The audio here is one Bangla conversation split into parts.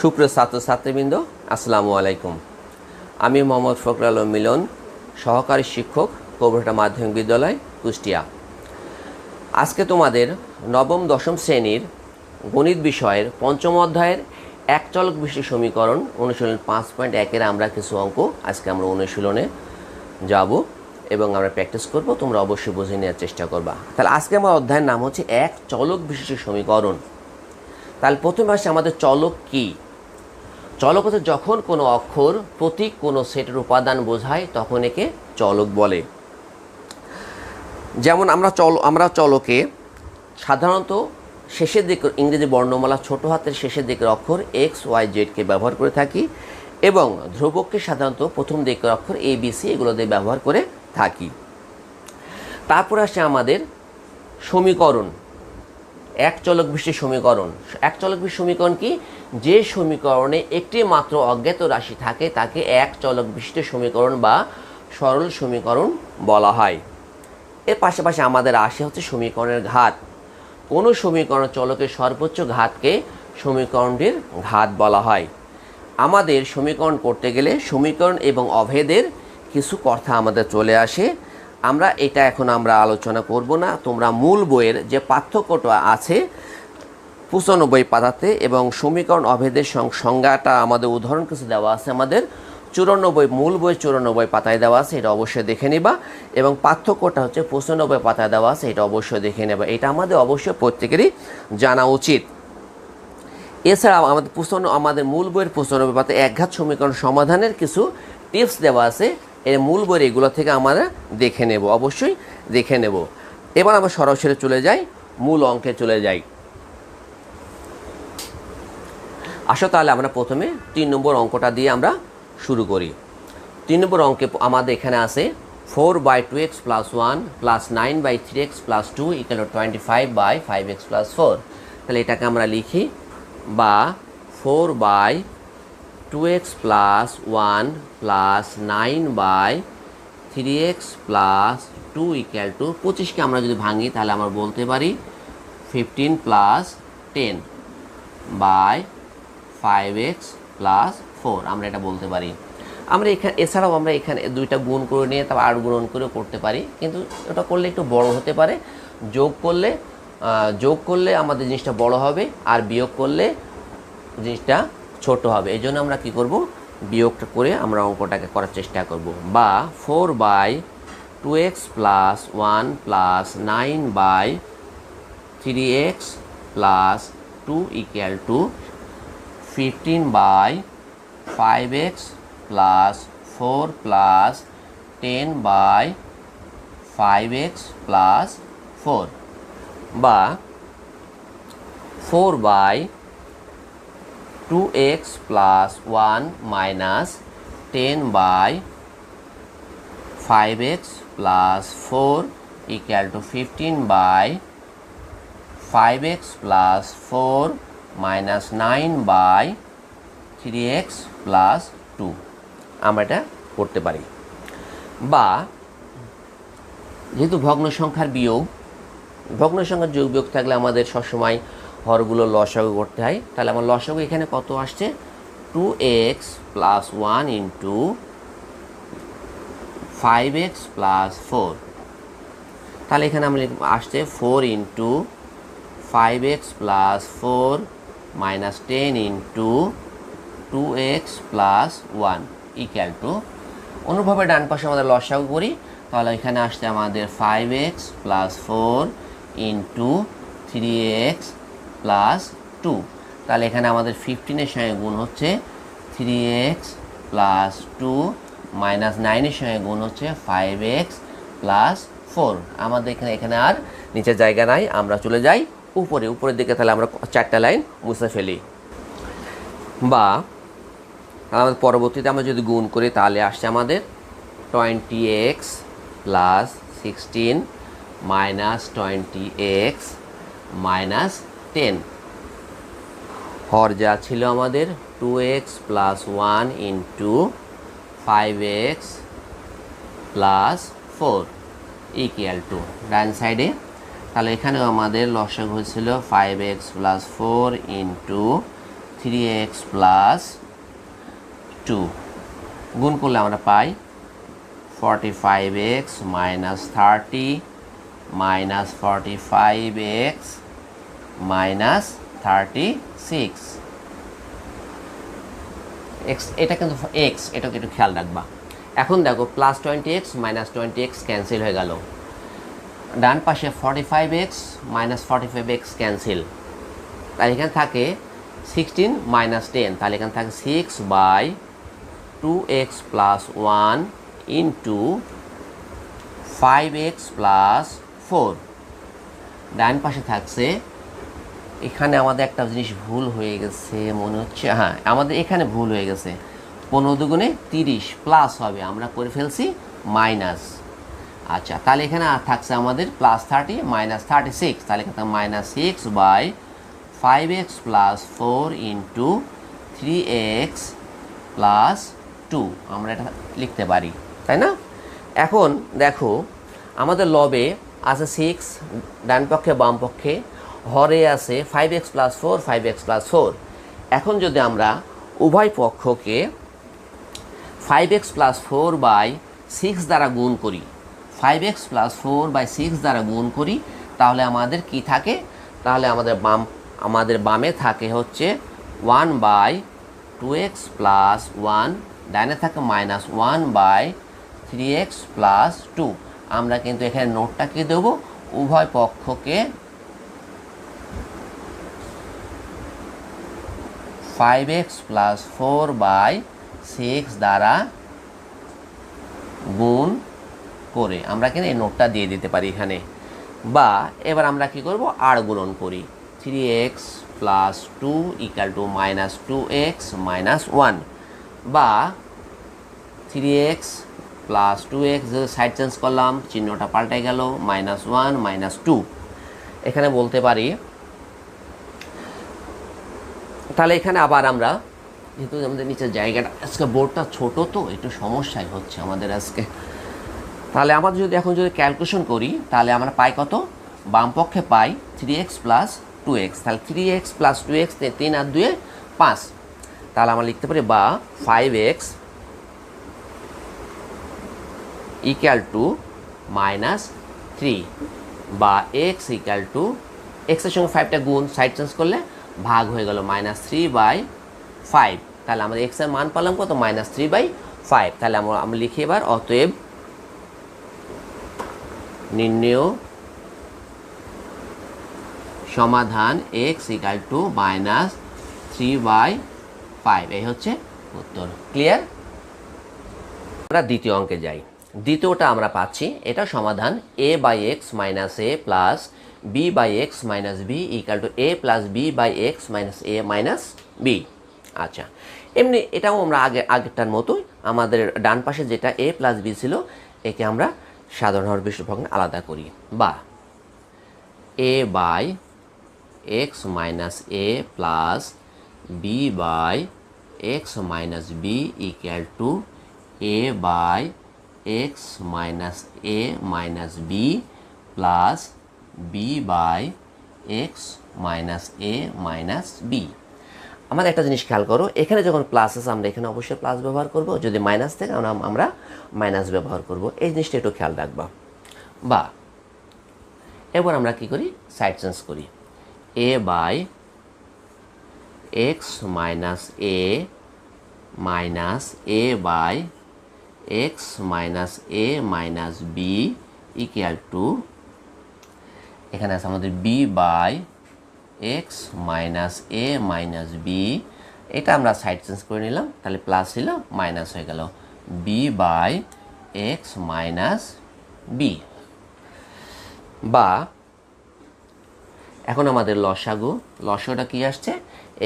সুপ্রিয় ছাত্রছাত্রীবৃন্দ, আসসালামু আলাইকুম। আমি মোহাম্মদ আলম মিলন, সহকারী শিক্ষক কবরহাটা মাধ্যমিক বিদ্যালয়, কুষ্টিয়া। আজকে তোমাদের নবম, দশম শ্রেণির গণিত বিষয়ের পঞ্চম অধ্যায়ের এক চলক বিশিষ্ট সমীকরণ অনুশীলন পাঁচ পয়েন্ট একের আমরা কিছু অঙ্ক আজকে আমরা অনুশীলনে যাব এবং আমরা প্র্যাকটিস করব। তোমরা অবশ্যই বুঝে নেওয়ার চেষ্টা করবা। তাহলে আজকে আমার অধ্যায়ের নাম হচ্ছে এক চলক বিশিষ্ট সমীকরণ। তাহলে প্রথমে আসে আমাদের চলক কি? চলক হচ্ছে যখন কোনো অক্ষর প্রতীক কোনো সেটের উপাদান বোঝায়, তখন একে চলক বলে। যেমন আমরা চল, আমরা চলকে সাধারণত শেষের দিকের ইংরেজি বর্ণমালা ছোট হাতের শেষের দিকের অক্ষর এক্স ওয়াই জেডকে ব্যবহার করে থাকি এবং ধ্রুবককে সাধারণত প্রথম দিকের অক্ষর এ বি সি এগুলো দিয়ে ব্যবহার করে থাকি। তারপর আসে আমাদের সমীকরণ। এক চলক বিশিষ্ট সমীকরণ। এক চলক বিশিষ্ট সমীকরণ কি? যে সমীকরণে একটি মাত্র অজ্ঞাত রাশি থাকে, তাকে এক চলক বিশিষ্ট সমীকরণ বা সরল সমীকরণ বলা হয়। এর পাশাপাশি আমাদের আসে হচ্ছে সমীকরণের ঘাত। কোনো সমীকরণ চলকের সর্বোচ্চ ঘাতকে সমীকরণটির ঘাত বলা হয়। আমাদের সমীকরণ করতে গেলে সমীকরণ এবং অভেদের কিছু কথা আমাদের চলে আসে। আমরা এটা এখন আমরা আলোচনা করব না। তোমরা মূল বইয়ের যে পার্থক্যটা আছে, পঁচানব্বই পাতাতে এবং সমীকরণ অভেদের সংজ্ঞাটা আমাদের উদাহরণ কিছু দেওয়া আছে আমাদের। চুরানব্বই, মূল বই চুরানব্বই পাতায় দেওয়া আছে, এটা অবশ্যই দেখে নিবা। এবং পার্থক্যটা হচ্ছে পঁচানব্বই পাতায় দেওয়া আছে, এটা অবশ্যই দেখে নেবা। এটা আমাদের অবশ্যই প্রত্যেকেরই জানা উচিত। এছাড়াও আমাদের পুস্তন আমাদের মূল বইয়ের পঁচানব্বই পাতায় একঘাত সমীকরণ সমাধানের কিছু টিপস দেওয়া আছে। এর মূল বই এগুলো থেকে আমরা দেখে নেব, অবশ্যই দেখে নেব। এবার আমরা সরাসরি চলে যাই, মূল অঙ্কে চলে যাই। আসো তাহলে আমরা প্রথমে তিন নম্বর অঙ্কটা দিয়ে আমরা শুরু করি। তিন নম্বর অঙ্কে আমাদের এখানে আছে four by two x plus one plus nine by three x plus two equal twenty five by five x plus four. তাহলে এটাকে আমরা লিখি বা four by two x plus one plus nine by three x plus two equal to পঁচিশকে আমরা যদি ভাঙি, তাহলে আমরা বলতে পারি fifteen plus ten by five x plus four আমরা এটা বলতে পারি। আমরা এখানে এছাড়াও আমরা এখানে দুইটা গুণ করে নিয়ে তারপর আট গুণন করে করতে পারি। কিন্তু ওটা করলে একটু বড় হতে পারে। যোগ করলে যোগ করলে আমাদের জিনিসটা বড় হবে, আর বিয়োগ করলে জিনিসটা ছোট হবে। এই জন্য আমরা কি করব? বিয়োগটা করে আমরা অঙ্কটাকে করার চেষ্টা করব। বা four by two x plus one plus nine by three x plus two equal to fifteen by five x plus four plus ten by five x plus four বা four by two x plus one minus ten by five x plus four equal to fifteen by five x plus four minus nine by three x plus two আমরা এটা করতে পারি। বা যেহেতু ভগ্ন সংখ্যার বিয়োগ ভগ্ন সংখ্যার যোগ বিয়োগ থাকলে আমাদের সবসময় হরগুলো লসাগু করতে হয়। তাহলে আমার লসাগু এখানে কত আসছে? Two x plus one into five x plus four তাহলে এখানে লিখব- আসছে four into five x plus four minus ten into two x plus one equal to অনুভাবে ডান পাশে আমাদের লসাগু করি। তাহলে এখানে আসছে আমাদের five x plus four into three x plus two তাহলে এখানে আমাদের ফিফটিনের সঙ্গে গুণ হচ্ছে three x plus two minus নাইনের সঙ্গে গুণ হচ্ছে ফাইভ এক্স প্লাস ফোর আমাদের এখানে এখানে আর নিচের জায়গা নাই, আমরা চলে যাই উপরে। উপরের দিকে তাহলে আমরা চারটা লাইন মুছে ফেলি। বা আমাদের পরবর্তীতে আমরা যদি গুণ করি, তাহলে আসছে আমাদের twenty x plus sixteen minus twenty x minus ten হর যা ছিল আমাদের two x plus one into five x plus four equal to ডান সাইডে তাহলে এখানেও আমাদের লসাগু হয়েছিল five x plus four into three x plus two গুণ করলে আমরা পাই forty five x minus thirty minus forty five x minus thirty six. X এটা কিন্তু এক্স এটাকে একটু খেয়াল রাখবা। এখন দেখো plus twenty x minus twenty x cancel হয়ে গেল। ডান পাশে forty five x minus forty five x cancel তাহলে এখানে থাকে সিক্সটিন মাইনাস টেন তাহলে এখানে থাকে six by two x plus one into five x plus four ডান পাশে থাকছে এখানে আমাদের একটা জিনিস ভুল হয়ে গেছে, মনে হচ্ছে হ্যাঁ আমাদের এখানে ভুল হয়ে গেছে। পনেরো দুগুণে তিরিশ প্লাস হবে, আমরা করে ফেলছি মাইনাস আচ্ছা তাহলে এখানে থাকছে আমাদের plus thirty minus thirty six তাহলে এখানে minus six by five x plus four into three x plus two আমরা এটা লিখতে পারি, তাই না? এখন দেখো, আমাদের লবে আছে সিক্স ডান পক্ষে বাম পক্ষে হরে আছে five x plus four five x plus four এখন যদি আমরা উভয় পক্ষকে five x plus four by six দ্বারা গুণ করি five x plus four by six দ্বারা গুণ করি, তাহলে আমাদের কি থাকে? তাহলে আমাদের বাম, আমাদের বামে থাকে হচ্ছে one by two x plus one ডাইনে থাকে minus one by three x plus two আমরা কিন্তু এখানে নোটটা কি দেবো? উভয় পক্ষকে five x plus four by six দ্বারা গুণ করে। আমরা কিন্তু এই নোটটা দিয়ে দিতে পারি এখানে। বা এবার আমরা কি করব? আর গুণন করি। Three x plus two equal to minus two x minus one বা three x plus two x side change করলাম, চিহ্নটা পাল্টে গেল মাইনাস ওয়ান মাইনাস টু এখানে বলতে পারি তাহলে এখানে আবার আমরা, যেহেতু আমাদের নিচের জায়গাটা, আজকে বোর্ডটা ছোট তো, একটু সমস্যাই হচ্ছে আমাদের আজকে। তাহলে আমাদের যদি এখন যদি ক্যালকুলেশন করি, তাহলে আমরা পাই কত? বাম পক্ষে পাই three x plus two x তাহলে three x plus two x তিন আর দুয়ে পাঁচ। তাহলে আমরা লিখতে পারি বা five x equal to minus three বা এক্স ইকুয়াল টু এক্সের সঙ্গে ফাইভটা গুণ সাইড চেঞ্জ করলে ভাগ হয়ে গেল মাইনাস থ্রি বাই ফাইভ তাহলে আমাদের এক্সের মান পেলাম কত? মাইনাস থ্রি বাই ফাইভ তাহলে আমরা আমরা লিখি এবার, অতএব নির্ণয় সমাধান x equal to minus three by five এই হচ্ছে উত্তর। ক্লিয়ার আমরা দ্বিতীয় অঙ্কে যাই। দ্বিতীয়টা আমরা পাচ্ছি। এটা সমাধান a by x minus a plus b by x minus b equal to a plus b by x minus a minus b আচ্ছা এমনি এটাও আমরা আগে, আগেরটার মতোই আমাদের ডান পাশে যেটা এ প্লাস বি ছিল, একে আমরা সাধারণ হর আলাদা করি। বা a by x minus a plus b by x minus b equal to a by x minus a minus b plus b by x minus a minus b আমাদের একটা জিনিস খেয়াল করো, এখানে যখন প্লাস আছে, আমরা এখানে অবশ্যই প্লাস ব্যবহার করব। যদি মাইনাস থাকে, আমরা আমরা মাইনাস ব্যবহার করব। এই জিনিসটা একটু খেয়াল রাখবা। বা, এবার আমরা কি করি? সাইড চেঞ্জ করি। A by x minus a minus a by x minus a minus b equal to এখানে আছে আমাদের b by x minus a minus b এটা আমরা সাইড চেঞ্জ করে নিলাম, তাহলে প্লাস ছিল মাইনাস হয়ে গেল। B by x minus b বা এখন আমাদের লসাগু, লসাগুটা কি আসছে?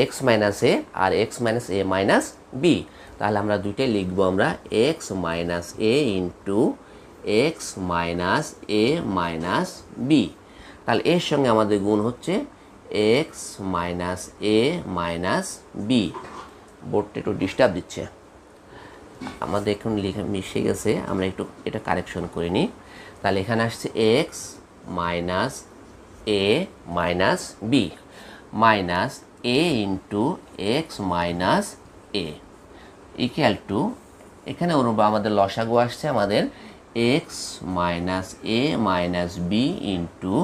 X minus a R x minus a minus b তাহলে আমরা দুইটাই লিখব আমরা x minus a into x minus a minus b তাহলে এর সঙ্গে আমাদের গুণ হচ্ছে x minus a minus b বোর্ডটা একটু ডিস্টার্ব দিচ্ছে। আমাদের এখন লিখে মিশে গেছে, আমরা একটু এটা কারেকশন করে নিই। তাহলে এখানে আসছে x minus a minus b minus a into x minus a equal to এখানে অনুরূপ আমাদের লসাগু আসছে আমাদের x minus a minus b into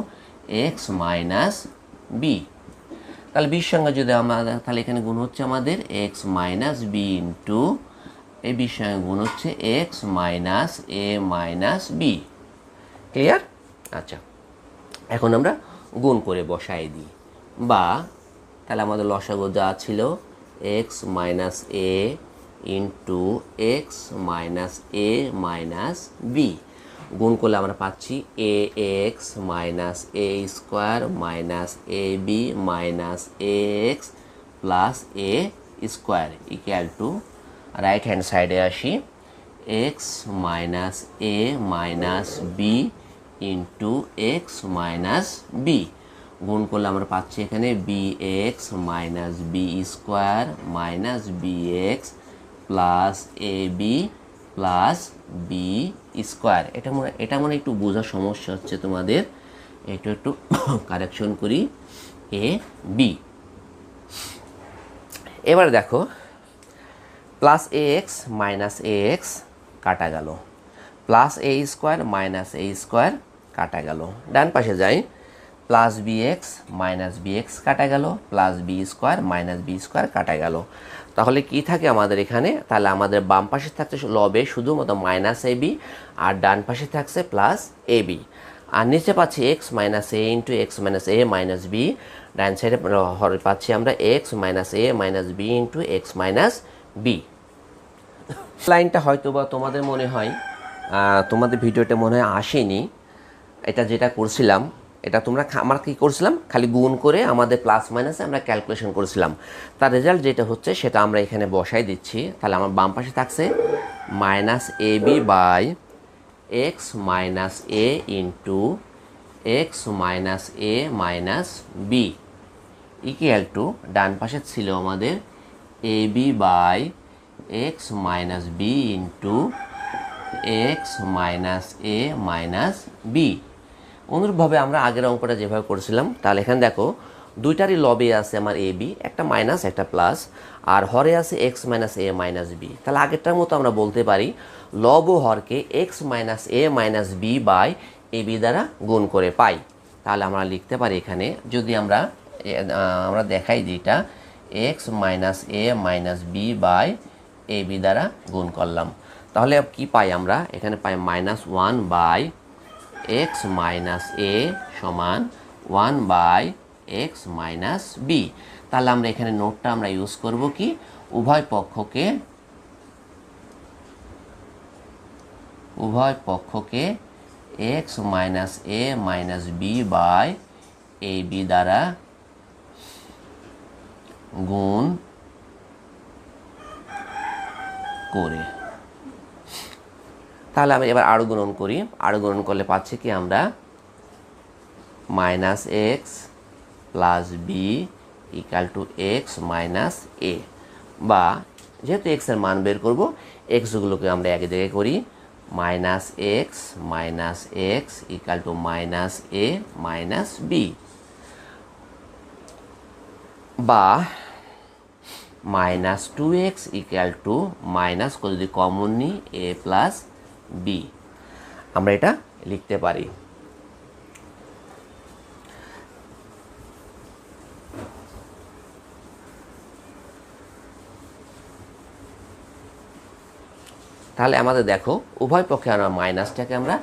x minus b তাহলে বির সঙ্গে যদি আমরা, তাহলে এখানে গুণ হচ্ছে আমাদের এক্স মাইনাস বি ইন্টু এই বির সঙ্গে গুণ হচ্ছে x minus a minus b clear আচ্ছা। এখন আমরা গুণ করে বসাই দিই। বা, তাহলে আমাদের লসাগু যা ছিল x minus a into x minus a minus b গুণ করলে আমরা পাচ্ছি a x minus a square minus a b minus x plus a square equal to right hand সাইডে আসি। X minus a minus b into x minus b গুণ করলে আমরা পাচ্ছি এখানে b x minus b square minus b x plus a b plus b square. এটা মনে এটা মনে একটু বোঝার সমস্যা হচ্ছে তোমাদের। একটু একটু কারেকশন করি। A, b. এবার দেখো plus a x minus a x কাটা গেল। Plus a square minus a square কাটা গেল। ডান পাশে যাই। Plus b x minus b x কাটা গেল। Plus b square minus b square কাটা গেল। তাহলে কি থাকে আমাদের এখানে? তাহলে আমাদের বাম পাশে থাকছে লবে শুধুমাত্র মাইনাস এ বি আর ডান পাশে থাকছে প্লাস এ বি আর নিচে পাচ্ছি x minus a into x minus a minus b ডান সাইডে পাচ্ছি আমরা x minus a minus b into x minus b লাইনটা হয়তো বা তোমাদের মনে হয় তোমাদের ভিডিওটা মনে হয় আসেনি। এটা যেটা করছিলাম এটা তোমরা আমরা কী করছিলাম? খালি গুণ করে আমাদের প্লাস মাইনাসে আমরা ক্যালকুলেশন করেছিলাম। তার রেজাল্ট যেটা হচ্ছে, সেটা আমরা এখানে বসাই দিচ্ছি। তাহলে আমার বাম পাশে থাকছে minus a b by x minus a into x minus a minus b equal to ডান পাশে ছিল আমাদের a b by x minus b into x minus a minus b অনুরূপভাবে আমরা আগের অঙ্কটা যেভাবে করেছিলাম, তাহলে এখানে দেখো, দুইটারই লবে আছে আমার এ বি একটা মাইনাস একটা প্লাস আর হরে আছে x minus a minus b তাহলে আগেরটার মতো আমরা বলতে পারি, লব ও হরকে x minus a minus b by a b দ্বারা গুণ করে পাই। তাহলে আমরা লিখতে পারি এখানে, যদি আমরা আমরা দেখাই যেটা x minus a minus b by a b দ্বারা গুণ করলাম। তাহলে কি পাই আমরা? এখানে পাই minus one by x minus a সমান one by x minus b তাহলে আমরা এখানে নোটটা আমরা ইউজ করব কি? উভয় পক্ষকে উভয় পক্ষকে x minus a minus b by a b দ্বারা গুণ করে। তাহলে আমি এবার আরও গুণন করি। আরও গুণন করলে পাচ্ছি কি আমরা? Minus x plus b equal to x minus a বা যেহেতু এক্সের মান বের করব এক্সগুলোকে আমরা এক জায়গায় করি। Minus x minus x equal to minus a minus b বা minus two x equal to minus করে যদি কমন নিই এ প্লাস বি আমরা এটা লিখতে পারি। তাহলে আমাদের দেখো, উভয় পক্ষে আমরা মাইনাসটাকে আমরা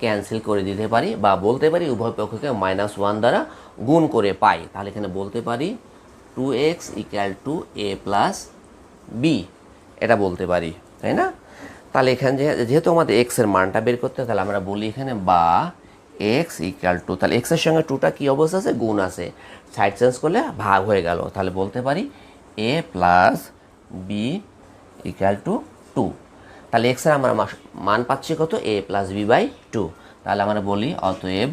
ক্যান্সেল করে দিতে পারি বা বলতে পারি উভয় পক্ষকে মাইনাস ওয়ান দ্বারা গুণ করে পাই। তাহলে এখানে বলতে পারি two x equal to a plus b এটা বলতে পারি, তাই না? তাহলে এখানে যেহেতু আমাদের এক্সের মানটা বের করতে তাহলে আমরা বলি এখানে বা এক্স ইকুয়াল টু তাহলে এক্সের সঙ্গে টুটা কী অবস্থা আছে? গুণ আছে। সাইড চেঞ্জ করলে ভাগ হয়ে গেল। তাহলে বলতে পারি a plus b equal to two তাহলে এক্সের আমরা মান পাচ্ছি কত? A plus b by two তাহলে আমরা বলি অতএব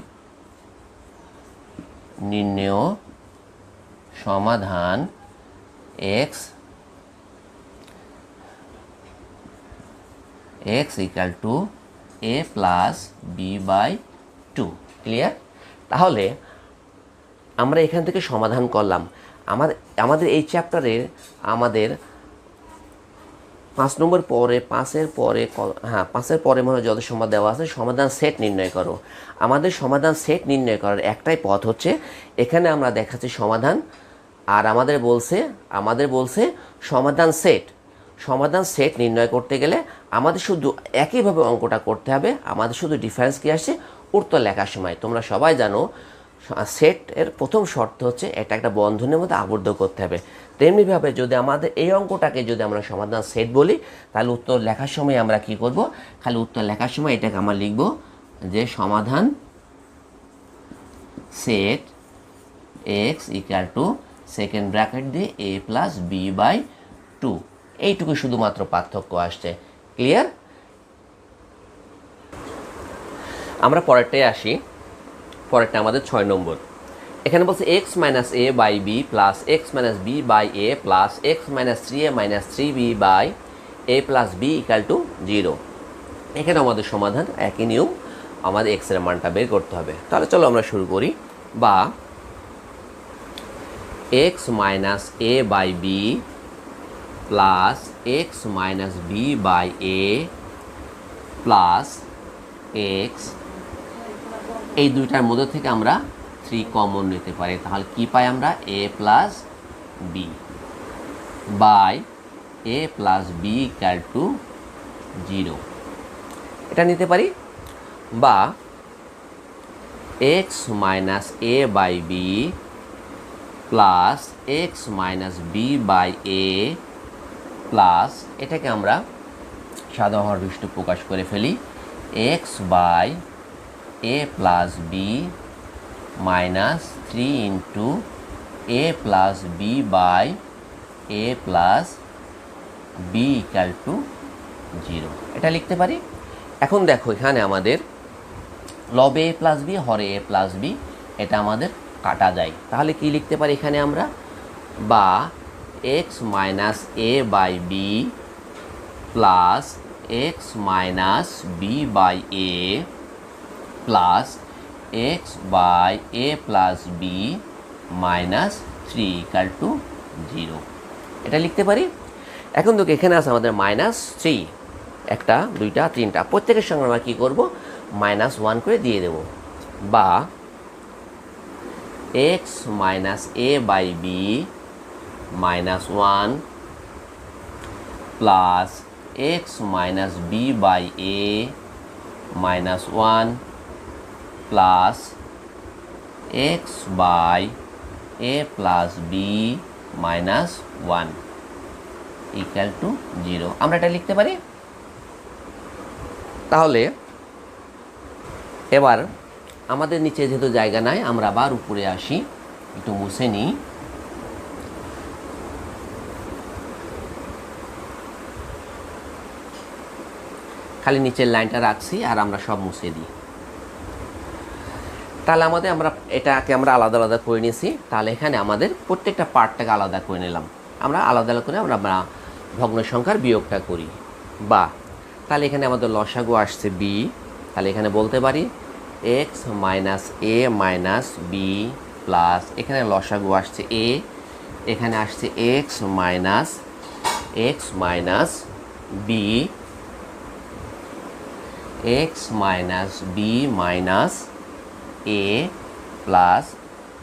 নির্ণেয় সমাধান x x equal to a plus b by two clear তাহলে আমরা এখান থেকে সমাধান করলাম। আমাদের আমাদের এই চ্যাপ্টারের আমাদের পাঁচ নম্বর পরে, পাঁচের পরে হ্যাঁ পাঁচের পরে মনে যত সমাধান দেওয়া আছে, সমাধান সেট নির্ণয় করো। আমাদের সমাধান সেট নির্ণয় করার একটাই পথ হচ্ছে, এখানে আমরা দেখাচ্ছি সমাধান, আর আমাদের বলছে আমাদের বলছে সমাধান সেট সমাধান সেট নির্ণয় করতে গেলে আমাদের শুধু একইভাবে অঙ্কটা করতে হবে, আমাদের শুধু ডিফারেন্স কী আসে উত্তর লেখার সময়। তোমরা সবাই জানো সেট এর প্রথম শর্ত হচ্ছে এটা একটা বন্ধনের মধ্যে আবদ্ধ করতে হবে। তেমনিভাবে যদি আমাদের এই অঙ্কটাকে যদি আমরা সমাধান সেট বলি, তাহলে উত্তর লেখার সময় আমরা কি করব? খালি উত্তর লেখার সময় এটাকে আমরা লিখব যে সমাধান set x equal to second bracket দিয়ে a plus b by two এইটুকু শুধুমাত্র পার্থক্য আসছে। ক্লিয়ার আমরা পরেরটায় আসি। পরেরটা আমাদের ছয় নম্বর। এখানে বলছে x minus a by b plus x minus b by a plus x minus three a minus three b by a plus b equal to zero এখানে আমাদের সমাধান একই নিয়ম। আমাদের এক্সের মানটা বের করতে হবে। তাহলে চলো আমরা শুরু করি। বা x minus a by b plus x minus b by a plus x এই দুইটার মধ্যে থেকে আমরা থ্রি কমন নিতে পারি। তাহলে কি পাই আমরা? A plus b by a plus b equal to zero এটা নিতে পারি? বা x minus a by b plus x minus b by a plus এটাকে আমরা সাধারণ দৃষ্টি প্রকাশ করে ফেলি। X by a plus b minus three into a plus b by a plus b equal to zero এটা লিখতে পারি? এখন দেখো এখানে আমাদের লবে এ প্লাস বি হরে এ প্লাস বি এটা আমাদের কাটা যায়। তাহলে কি লিখতে পারি এখানে আমরা? বা x minus a by b plus x minus b by a plus x by a plus b minus three equal to zero এটা লিখতে পারি? এখন দেখো, এখানে আছে আমাদের মাইনাস থ্রি একটা, দুইটা, তিনটা। প্রত্যেকের সঙ্গে আমরা কী করব? মাইনাস ওয়ান করে দিয়ে দেব। বা x minus a by b minus one plus x minus b by a minus one plus x by a plus b minus one equal to zero আমরা এটা লিখতে পারি? তাহলে এবার আমাদের নিচে যেহেতু জায়গা নাই, আমরা আবার উপরে আসি, একটু মুছে নিই। খালি নিচের লাইনটা রাখছি আর আমরা সব মুছে দিই। তাহলে আমাদের আমরা এটাকে আমরা আলাদা আলাদা করে নিয়েছি। তাহলে এখানে আমাদের প্রত্যেকটা পার্টটাকে আলাদা করে নিলাম। আমরা আলাদা আলাদা করে আমরা ভগ্ন সংখ্যার বিয়োগটা করি। বা, তাহলে এখানে আমাদের লসাগু আসছে বি তাহলে এখানে বলতে পারি x minus a minus b plus এখানে লসাগু আসছে এ এখানে আসছে x minus x minus b x minus b minus a plus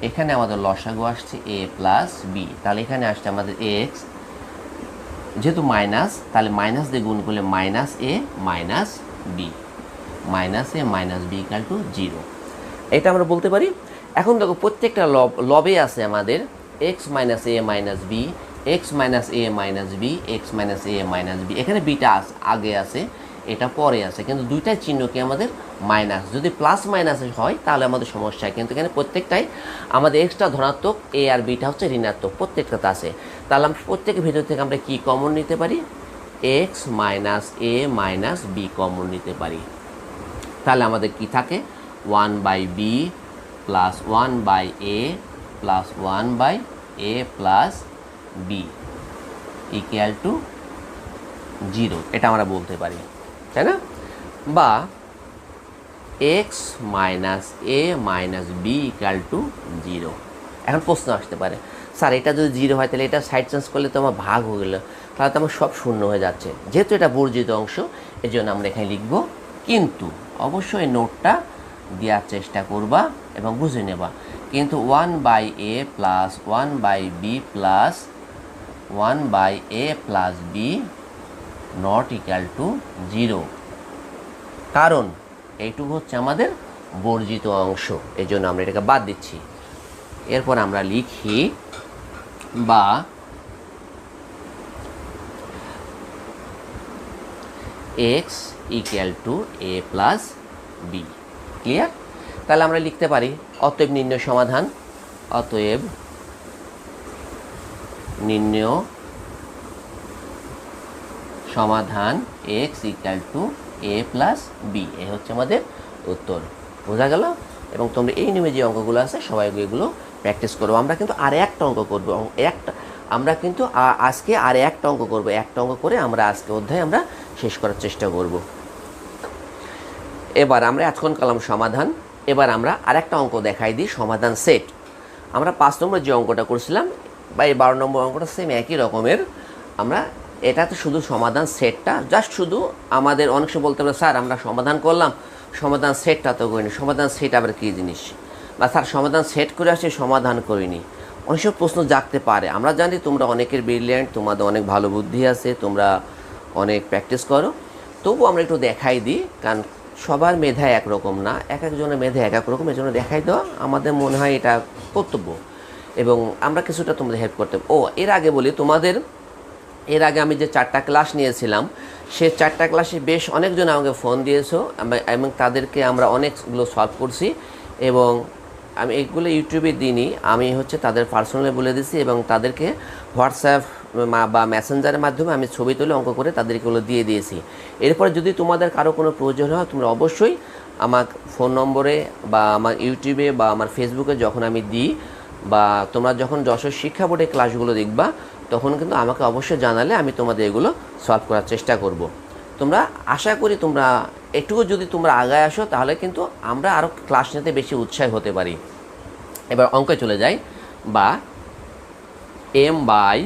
এখানে আমাদের লসাগু আসছে এ প্লাস বি তাহলে এখানে আসছে আমাদের এক্স যেহেতু মাইনাস তাহলে মাইনাস দিয়ে গুণ করলে minus a minus b minus a minus b equal to zero এটা আমরা বলতে পারি। এখন দেখো, প্রত্যেকটা লব, লবে আছে আমাদের x minus a minus b x minus a minus b x minus a minus b এখানে বিটা আগে আছে। এটা পরে আছে। কিন্তু দুইটাই চিহ্ন কি আমাদের মাইনাস? যদি প্লাস মাইনাস হয়, তাহলে আমাদের সমস্যা। কিন্তু এখানে প্রত্যেকটাই আমাদের এক্সট্রা ধনাত্মক এ আর বিটা হচ্ছে ঋণাত্মক। প্রত্যেকটাতে আছে। তাহলে আমরা প্রত্যেকের ভিতর থেকে আমরা কি কমন নিতে পারি? X minus a minus b common নিতে পারি। তাহলে আমাদের কি থাকে? One by b plus one by a plus one by a plus b equal to zero এটা আমরা বলতে পারি। তাই না? বা x minus a minus b equal to zero এখন প্রশ্ন আসতে পারে, স্যার, এটা যদি জিরো হয়, তাহলে এটা সাইড চেঞ্জ করলে তো আমার ভাগ হয়ে গেলো। তাহলে তো আমার সব শূন্য হয়ে যাচ্ছে। যেহেতু এটা বর্জিত অংশ এই জন্য আমরা এখানে লিখব, কিন্তু অবশ্যই নোটটা দেওয়ার চেষ্টা করবা এবং বুঝে নেবা। কিন্তু one by a plus one by b plus one by a plus b not equal to zero কারণ এইটুকু হচ্ছে আমাদের বর্জিত অংশ এই জন্য আমরা এটাকে বাদ দিচ্ছি। এরপর আমরা লিখি বা x equal to a plus b clear তাহলে আমরা লিখতে পারি, অতএব নির্ণয় সমাধান, অতএব নির্ণয় সমাধান x equal to a plus b এ হচ্ছে আমাদের উত্তর। বোঝা গেল? এবং তোমরা এই নিয়মে যে অঙ্কগুলো আছে, সবাই এগুলো প্র্যাকটিস করব আমরা কিন্তু আর একটা অঙ্ক করব। একটা, আমরা কিন্তু আজকে আর একটা অঙ্ক করব। একটা অঙ্ক করে আমরা আজকে অধ্যায় আমরা শেষ করার চেষ্টা করব। এবার আমরা এতক্ষণ কালাম সমাধান। এবার আমরা আরেকটা অঙ্ক দেখাই দিই, সমাধান সেট আমরা পাঁচ নম্বর যে অঙ্কটা করছিলাম, বা এই বারো নম্বর অঙ্কটা সেম একই রকমের। আমরা এটাতে শুধু সমাধান সেটটা জাস্ট শুধু আমাদের অনেক সময় বলতে পারে, স্যার, আমরা সমাধান করলাম, সমাধান সেটটা তো করিনি, সমাধান সেট আবার কী জিনিস? বা, স্যার, সমাধান সেট করে আসে সমাধান করিনি। অনেক সময় প্রশ্ন জাগতে পারে। আমরা জানি তোমরা অনেকের ব্রিলিয়েন্ট তোমাদের অনেক ভালো বুদ্ধি আছে, তোমরা অনেক প্র্যাকটিস করো। তবু আমরা একটু দেখাই দিই, কারণ সবার মেধা একরকম না, এক একজনের মেধা এক এক রকম, এজন্য দেখাই দেওয়া আমাদের মনে হয় এটা কর্তব্য। এবং আমরা কিছুটা তোমাদের হেল্প করতে ও, এর আগে বলি, তোমাদের এর আগে আমি যে চারটা ক্লাস নিয়েছিলাম, সে চারটা ক্লাসে বেশ অনেকজন আমাকে ফোন দিয়েছ এবং তাদেরকে আমরা অনেকগুলো সলভ করছি এবং আমি এগুলো ইউটিউবে দিইনি, আমি হচ্ছে তাদের পার্সোনালি বলে দিছি এবং তাদেরকে হোয়াটসঅ্যাপ বা মেসেঞ্জারের মাধ্যমে আমি ছবি তুলে অঙ্ক করে তাদেরকে ওগুলো দিয়ে দিয়েছি। এরপরে যদি তোমাদের কারও কোনো প্রয়োজন হয়, তোমরা অবশ্যই আমার ফোন নম্বরে বা আমার ইউটিউবে বা আমার ফেসবুকে যখন আমি দিই বা তোমরা যখন যশোর শিক্ষা বোর্ডের ক্লাসগুলো দেখবা তখন কিন্তু আমাকে অবশ্যই জানালে আমি তোমাদের এগুলো সলভ করার চেষ্টা করব। তোমরা আশা করি তোমরা একটুকু যদি তোমরা আগায় আসো, তাহলে কিন্তু আমরা আরও ক্লাস নিতে বেশি উৎসাহী হতে পারি। এবার অঙ্কে চলে যাই। বা m by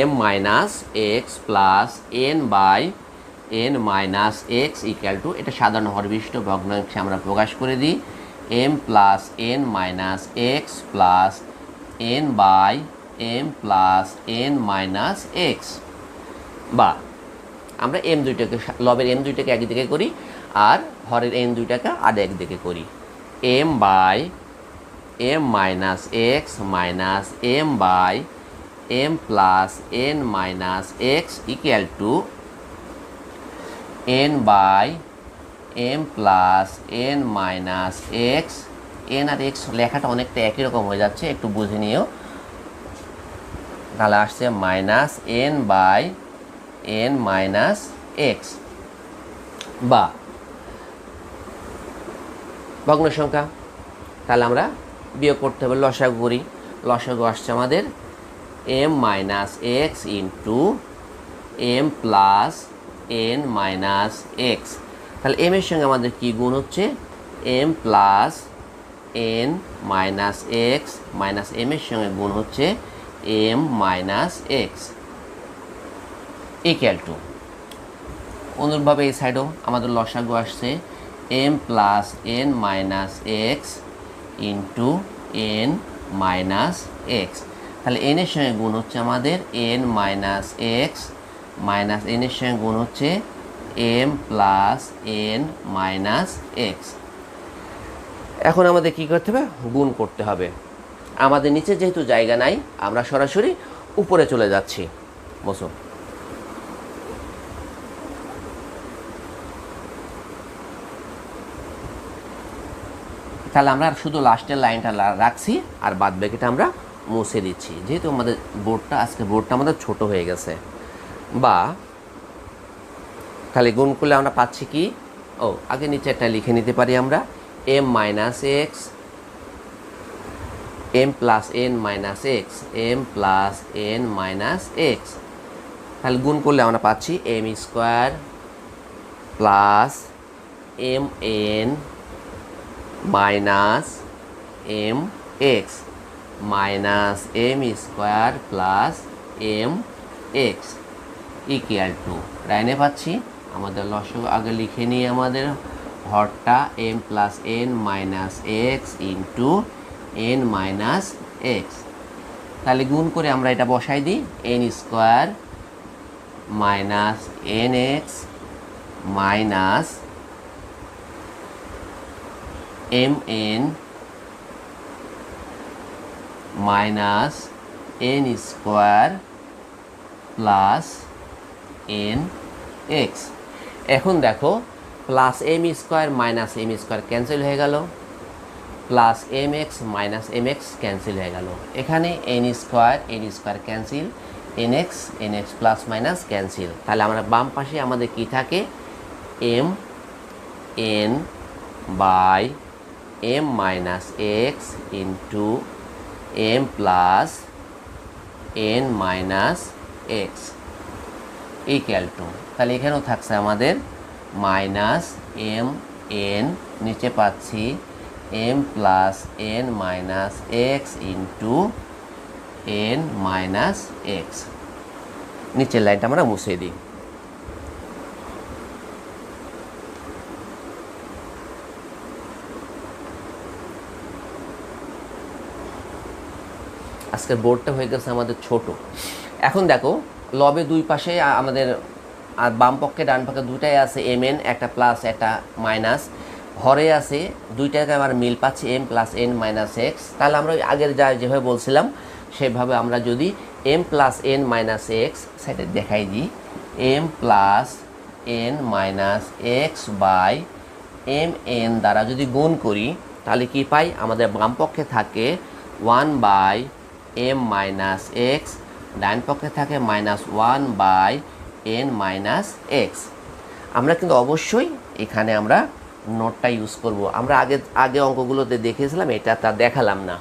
m minus x plus n by n minus x equal to এটা সাধারণ হরবিষ্ট ভগ্নাংশে আমরা প্রকাশ করে দিই। M plus n minus x plus n by m plus n minus x বা, আমরা এম দুইটাকে লবের এম দুইটাকে একদিকে করি, আর হরের এন দুইটাকে আর একদিকে করি। M by m minus x minus m by m plus n minus x equal to n by m plus n minus x n R x লেখাটা অনেকটা একই রকম হয়ে যাচ্ছে, একটু বুঝে নিও। তাহলে আসছে minus n by n minus x বা ভগ্ন সংখ্যা, তাহলে আমরা বিয়োগ করতে হবে লসাগু করি। লসাগু আসছে আমাদের m minus x into m plus n minus x তাহলে এম এর সঙ্গে আমাদের কি গুণ হচ্ছে? M plus n minus x minus m এর সঙ্গে গুণ হচ্ছে m minus x equal to অনুরূপভাবে এই সাইডও আমাদের লসাগু আসছে। M plus n minus x into n minus x তাহলে এন এর সঙ্গে গুণ হচ্ছে আমাদের n minus x minus n এর সঙ্গে গুণ হচ্ছে m plus n minus x এখন আমাদের কি করতে হবে? গুণ করতে হবে। আমাদের নিচে যেহেতু জায়গা নাই, আমরা সরাসরি উপরে চলে যাচ্ছি। বসো। তাহলে আমরা শুধু লাস্টের লাইনটা রাখছি আর বাদ বাকিটা আমরা মুছে দিচ্ছি। যেহেতু আমাদের বোর্ডটা আজকে বোর্ডটা আমাদের ছোট হয়ে গেছে। বা তাহলে গুণ করলে আমরা পাচ্ছি কি? ও, আগে নিচে একটা লিখে নিতে পারি আমরা। M minus x m plus n minus x m plus n minus x তাহলে গুণ করলে আমরা পাচ্ছি m square plus m n minus m x minus m square plus m x equal to লাইনে পাচ্ছি। আমাদের লসক আগে লিখে নিই আমাদের। হরটা m plus n minus x into n minus x তাহলে গুণ করে আমরা এটা বসাই দিই n square minus n x minus m n minus n square plus n x এখন দেখো plus m square minus m square cancel হয়ে গেল। Plus m x minus m x cancel হয়ে গেল। এখানে n square n square cancel n x n x plus minus cancel তাহলে আমরা বাম পাশে আমাদের কি থাকে? M n by m minus x into m plus n minus x equal to তাহলে এখানেও থাকছে আমাদের মাইনাস এম এন নিচে পাচ্ছি m plus n minus x into n minus x নিচের লাইনটা আমরা মুছে দিই। আজকের বোর্ডটা হয়ে গেছে আমাদের ছোট। এখন দেখো, লবে দুই পাশে আমাদের আর বাম পক্ষে ডান পক্ষে দুইটাই আছে এম এন একটা প্লাস একটা মাইনাস হরে আছে দুইটাকে আবার মিল পাচ্ছি m plus n minus x তাহলে আমরা আগের যা যেভাবে বলছিলাম, সেভাবে আমরা যদি m plus n minus x সেটা দেখাই দিই। M plus n minus x by m n দ্বারা যদি গুণ করি, তাহলে কি পাই? আমাদের বাম পক্ষে থাকে one by m minus x ডান পক্ষে থাকে minus one by n minus x আমরা কিন্তু অবশ্যই এখানে আমরা নোটটা ইউজ করব। আমরা আগে আগে অঙ্কগুলোতে দেখেছিলাম, এটা তা দেখালাম না।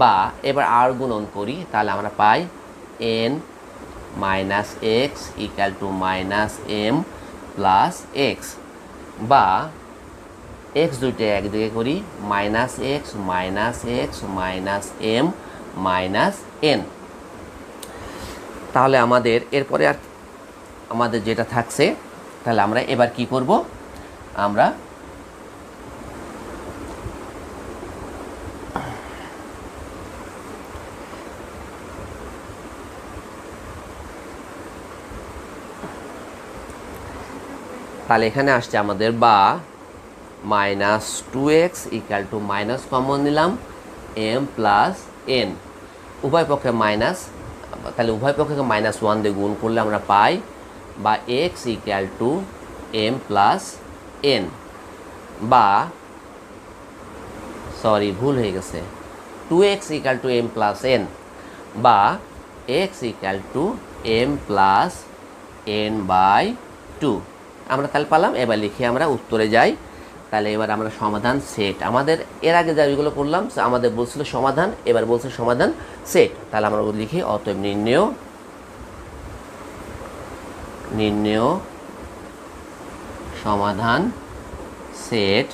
বা, এবার আর গুণন করি, তাহলে আমরা পাই n minus x equal to minus m plus x বা এক্স দুইটা একদিকে করি minus x minus x minus m minus n তাহলে আমাদের, এরপরে আর আমাদের যেটা থাকছে, তাহলে আমরা এবার কি করব? আমরা তাহলে এখানে আসছে আমাদের বা minus two x equal to minus common নিলাম এম প্লাস এন উভয় পক্ষে মাইনাস, তাহলে উভয় পক্ষকে মাইনাস ওয়ান দিয়ে গুণ করলে আমরা পাই বা x equal to m plus n বা সরি ভুল হয়ে গেছে। Two x equal to m plus n বা x equal to m plus n by two আমরা তাহলে পালাম এবার লিখে আমরা উত্তরে যাই। তাহলে এবার আমরা সমাধান সেট আমাদের এর আগে যা যেগুলো করলাম আমাদের বলছিল সমাধান, এবার বলছে সমাধান সেট তাহলে আমরা লিখি অতএব নির্ণয় নির্ণয়, সমাধান set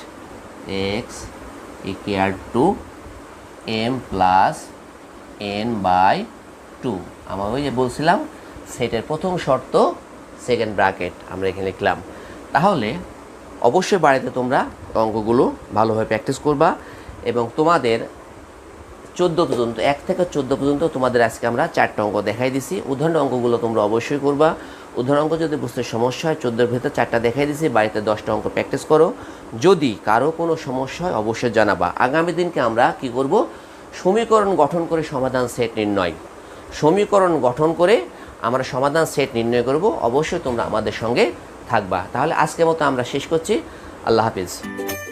x equal to m plus n by two আমরা ওই যে বলছিলাম সেটের প্রথম শর্ত সেকেন্ড ব্র্যাকেট আমরা এখানে লিখলাম। তাহলে অবশ্যই বাড়িতে তোমরা অঙ্কগুলো ভালোভাবে প্র্যাকটিস করবা এবং তোমাদের চোদ্দ পর্যন্ত, এক থেকে চোদ্দ পর্যন্ত তোমাদের আজকে আমরা চারটে অঙ্ক দেখাই দিছি। উদাহরণ অঙ্কগুলো তোমরা অবশ্যই করবা। উদাহরণ অঙ্ক যদি বুঝতে সমস্যা হয়, চোদ্দোর ভেতর চারটা দেখাই দিছি, বাড়িতে দশটা অঙ্ক প্র্যাকটিস করো। যদি কারও কোনো সমস্যা হয়, অবশ্যই জানাবা। আগামী দিনকে আমরা কি করব? সমীকরণ গঠন করে সমাধান সেট নির্ণয়। সমীকরণ গঠন করে আমরা সমাধান সেট নির্ণয় করব। অবশ্যই তোমরা আমাদের সঙ্গে থাকবা। তাহলে আজকের মতো আমরা শেষ করছি। আল্লাহ হাফিজ।